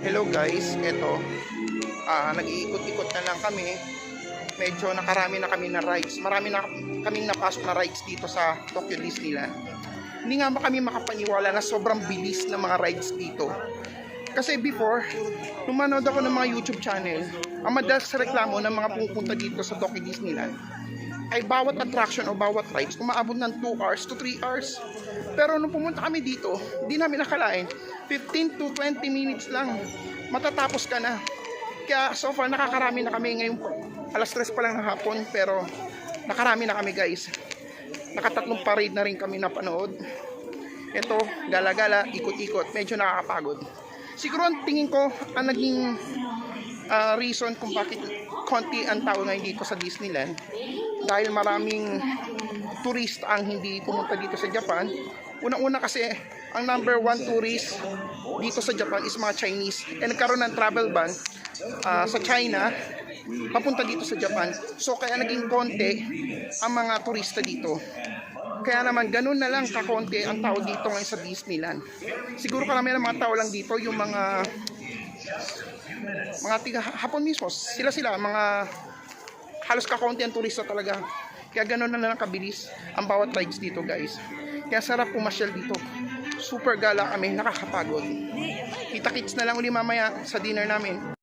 Hello guys, eto. Ah, nag-iikot-ikot na lang kami. Medyo nakarami na kami na rides. Marami na kaming napasok na rides dito sa Tokyo Disneyland. Hindi nga ba kami makapaniwala na sobrang bilis ng mga rides dito. Kasi before, nung manood ako ng mga YouTube channel, ang madalas reklamo ng mga pumupunta dito sa Tokyo Disneyland ay bawat attraction o bawat rides umaabot ng 2 hours to 3 hours. Pero nung pumunta kami dito, hindi namin nakalain, 15 to 20 minutes lang, matatapos ka na. Kaya so far nakakarami na kami ngayong alas 3 pa lang ng hapon pero nakarami na kami guys. Nakatatlong parade na rin kami napanood. Ito, gala-gala, ikot-ikot, medyo nakakapagod. Siguro ang tingin ko, ang naging ah, reason kung bakit konti ang tao ngayon dito sa Disneyland dahil maraming turista ang hindi pumunta dito sa Japan. Unang-una kasi ang number one tourist dito sa Japan is mga Chinese. Eh nagkaroon ng travel ban ah, sa China papunta dito sa Japan. So kaya naging konti ang mga turista dito. Kaya naman ganun na lang kakonti ang tao dito ngayon sa Disneyland. Siguro karamihan ng mga tao lang dito yung mga mga tiga hapon mismo. Sila sila mga halos kakaunti ang turista talaga. Kaya ganun na lang kabilis ang bawat rides dito guys. Kaya sarap pumasyal dito. Super gala kami, nakakapagod. Kita-kits na lang uli mamaya sa dinner namin.